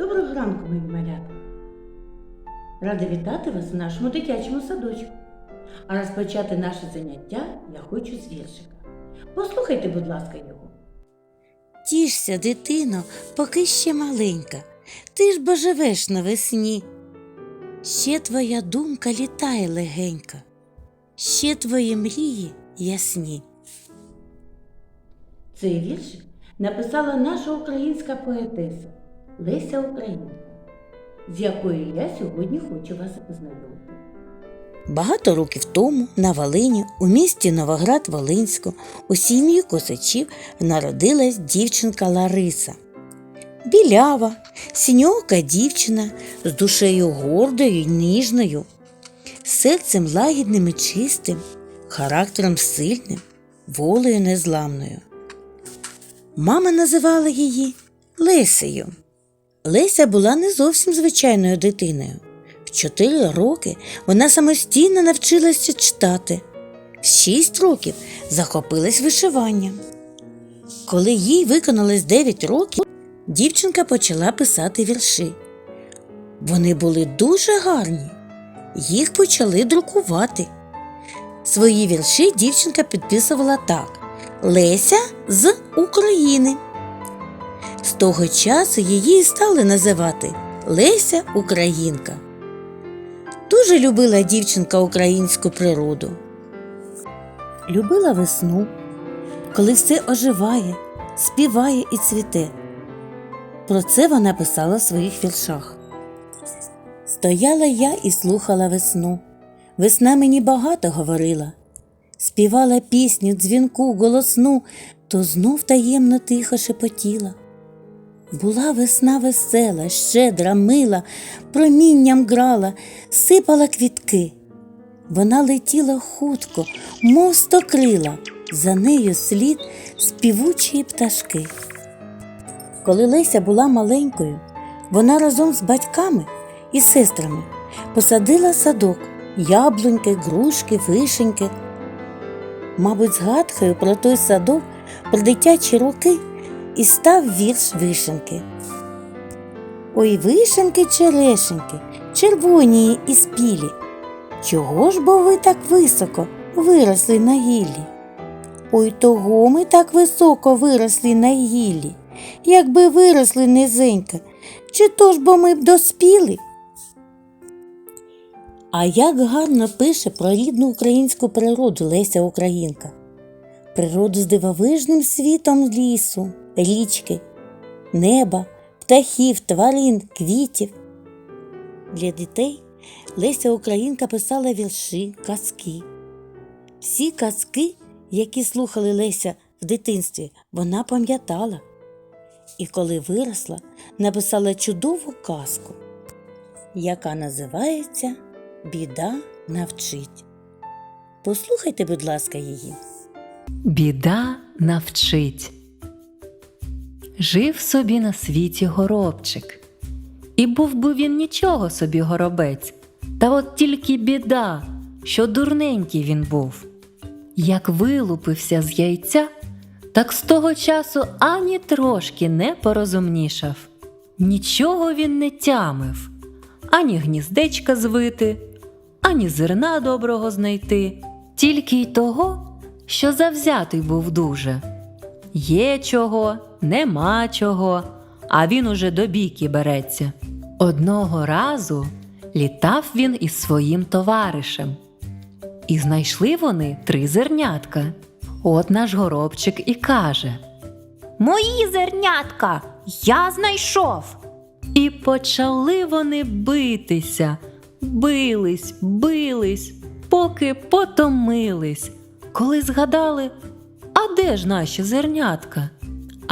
Доброго ранку, мої малята! Рада вітати вас в нашому дитячому садочку. А розпочати наше заняття я хочу з віршика. Послухайте, будь ласка, його. Тішся, дитино, поки ще маленька, ти ж бо живеш навесні. Ще твоя думка літає легенька, ще твої мрії ясні. Цей віршик написала наша українська поетеса Леся Українка, з якою я сьогодні хочу вас познайомити. Багато років тому на Волині, у місті Новоград Волинську, у сім'ї косачів народилась дівчинка Лариса. Білява, синьоока дівчина з душею гордою й ніжною, серцем лагідним і чистим, характером сильним, волею незламною. Мама називала її Лесею. Леся була не зовсім звичайною дитиною. В чотири роки вона самостійно навчилася читати. В шість років захопилась вишиванням. Коли їй виконалось 9 років, дівчинка почала писати вірші. Вони були дуже гарні. Їх почали друкувати. Свої вірші дівчинка підписувала так: Леся з України. З того часу її стали називати Леся Українка. Дуже любила дівчинка українську природу. Любила весну, коли все оживає, співає і цвіте. Про це вона писала в своїх віршах. Стояла я і слухала весну. Весна мені багато говорила, співала пісню, дзвінку, голосну, то знов таємно тихо шепотіла. Була весна весела, щедра, мила, промінням грала, сипала квітки. Вона летіла хутко, мов сто крила, за нею слід співучі пташки. Коли Леся була маленькою, вона разом з батьками і сестрами посадила садок, яблуньки, грушки, вишеньки. Мабуть, згадкою про той садок, про дитячі роки і став вірш вишенки. Ой, вишенки, черешеньки, червоні і спілі. Чого ж бо ви так високо виросли на гіллі? Ой, того ми так високо виросли на гіллі, якби виросли низенько, чи то ж бо ми б доспіли? А як гарно пише про рідну українську природу Леся Українка природу з дивовижним світом лісу, річки, неба, птахів, тварин, квітів. Для дітей Леся Українка писала вірші, казки. Всі казки, які слухали Леся в дитинстві, вона пам'ятала. І коли виросла, написала чудову казку, яка називається Біда навчить. Послухайте, будь ласка, її. Біда навчить. Жив собі на світі горобчик. І був би він нічого собі горобець, та от тільки біда, що дурненький він був. Як вилупився з яйця, так з того часу ані трошки не порозумнішав. Нічого він не тямив, ані гніздечка звити, ані зерна доброго знайти, тільки й того, що завзятий був дуже. Є чого, нема чого, а він уже до бійки береться. Одного разу літав він із своїм товаришем. І знайшли вони три зернятка. От наш горобчик і каже: Мої зернятка я знайшов. І почали вони битися, бились, бились, поки потомились, коли згадали, а де ж наші зернятка?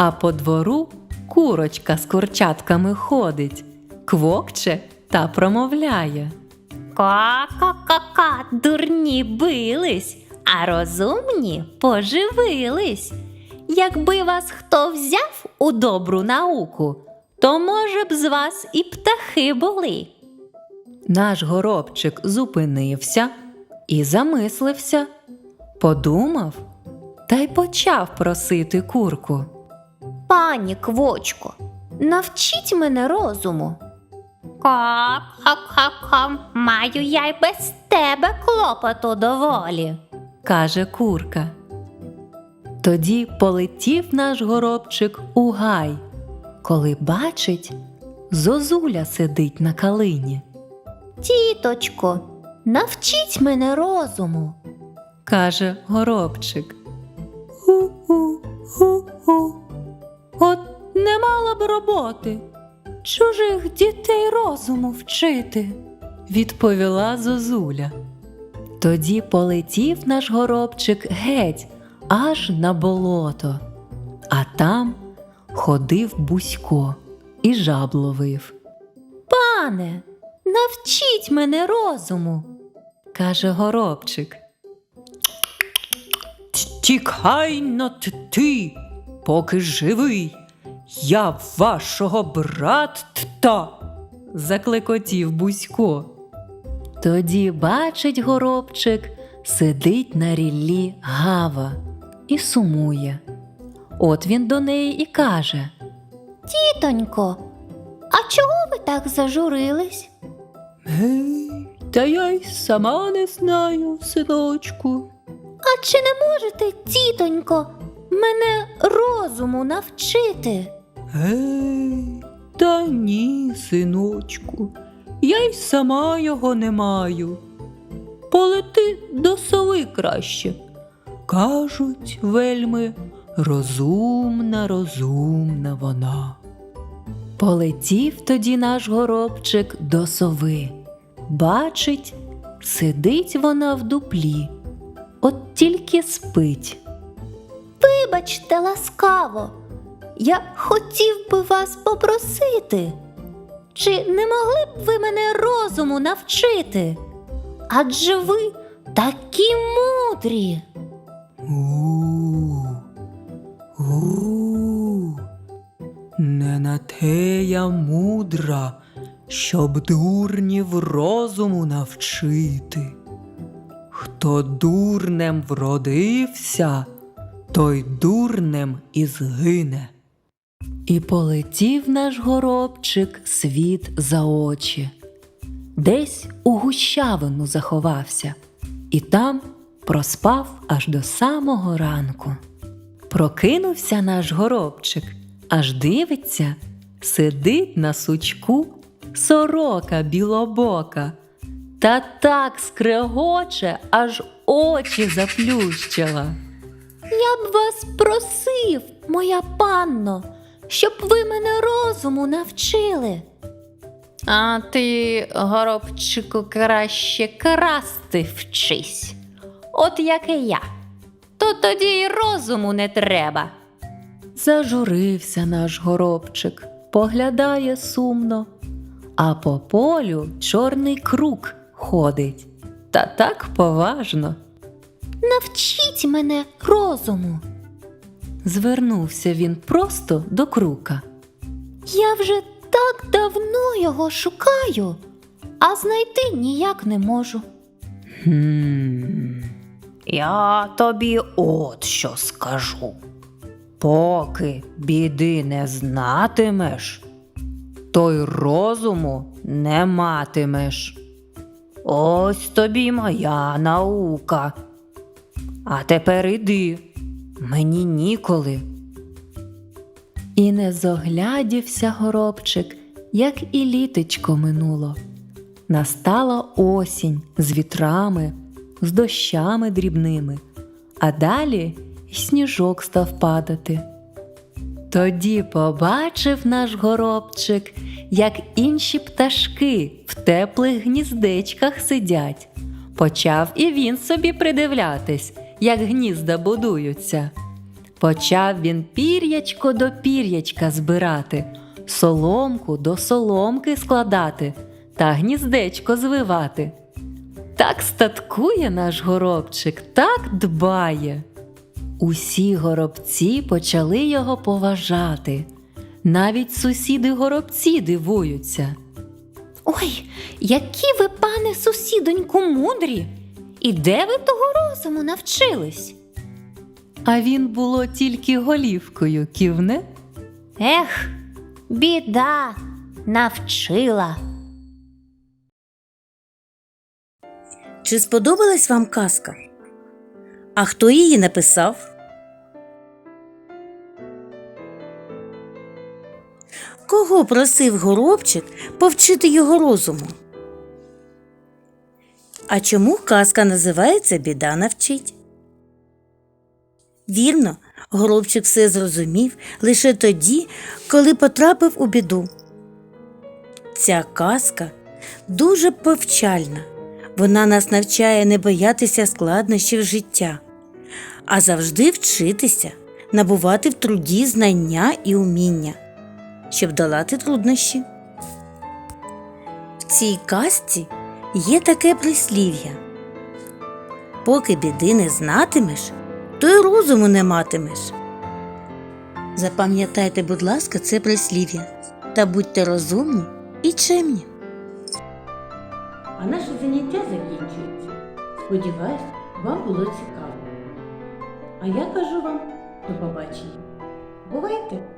А по двору курочка з курчатками ходить, квокче та промовляє. Ка-ка-ка-ка, дурні бились, а розумні поживились. Якби вас хто взяв у добру науку, то, може б, з вас і птахи були. Наш горобчик зупинився і замислився, подумав та й почав просити курку. Пані Квочко, навчіть мене розуму. Ко-ко-ко-ко, маю я й без тебе клопоту доволі. каже курка. Тоді полетів наш горобчик у гай, коли бачить, зозуля сидить на калині. Тіточко, навчіть мене розуму. каже горобчик. Ху-ху, ху-ху. От не мала б роботи, чужих дітей розуму вчити, відповіла зозуля. Тоді полетів наш горобчик геть аж на болото, а там ходив бузько і жаб ловив. Пане, навчіть мене розуму. каже горобчик. Тікай на ти, поки живий. Я вашого брата. заклекотів Бузько. Тоді бачить горобчик, сидить на ріллі гава і сумує. От він до неї і каже: Тітонько, а чого ви так зажурились? Гей, та я й сама не знаю, синочку. А чи не можете, тітонько, мене розуму навчити? Гей, та ні, синочку, я й сама його не маю. Полети до сови краще. Кажуть, вельми, розумна, розумна вона. Полетів тоді наш горобчик до сови. Бачить, сидить вона в дуплі, от тільки спить. Вибачте ласкаво, я хотів би вас попросити. Чи не могли б ви мене розуму навчити? Адже ви такі мудрі. У, не на те я мудра, щоб дурнів розуму навчити. Хто дурнем вродився, той дурнем і згине. І полетів наш горобчик світ за очі. Десь у гущавину заховався, і там проспав аж до самого ранку. Прокинувся наш горобчик, аж дивиться, сидить на сучку сорока білобока, та так скрегоче, аж очі заплющила. Я б вас просив, моя панно, щоб ви мене розуму навчили. А ти, горобчику, краще красти вчись, от як і я. То тоді й розуму не треба. Зажурився наш горобчик, поглядає сумно, а по полю чорний круг ходить. Та так поважно. Навчіть мене розуму. Звернувся він просто до крука. Я вже так давно його шукаю, а знайти ніяк не можу. Хм. Я тобі от що скажу. Поки біди не знатимеш, то й розуму не матимеш. Ось тобі моя наука. А тепер іди, мені ніколи. І не зоглядівся горобчик, як і літечко минуло. Настала осінь з вітрами, з дощами дрібними, а далі й сніжок став падати. Тоді побачив наш горобчик, як інші пташки в теплих гніздечках сидять. Почав і він собі придивлятись, як гнізда будуються. Почав він пір'ячко до пір'ячка збирати, соломку до соломки складати та гніздечко звивати. Так статкує наш горобчик, так дбає. Усі горобці почали його поважати. Навіть сусіди горобці дивуються. Ой, які ви, пане сусідоньку, мудрі! І де ви того розуму навчились? А він було тільки голівкою ківне. Ех, біда навчила. Чи сподобалась вам казка? А хто її написав? Кого просив горобчик повчити його розуму? А чому казка називається Біда навчить? Вірно, горобчик все зрозумів лише тоді, коли потрапив у біду. Ця казка дуже повчальна. Вона нас навчає не боятися складнощів життя, а завжди вчитися, набувати в труді знання і уміння, щоб долати труднощі. В цій казці є таке прислів'я. Поки біди не знатимеш, то й розуму не матимеш. Запам'ятайте, будь ласка, це прислів'я та будьте розумні і чемні. А наше заняття закінчується. Сподіваюсь, вам було цікаво. А я кажу вам до побачення. Бувайте!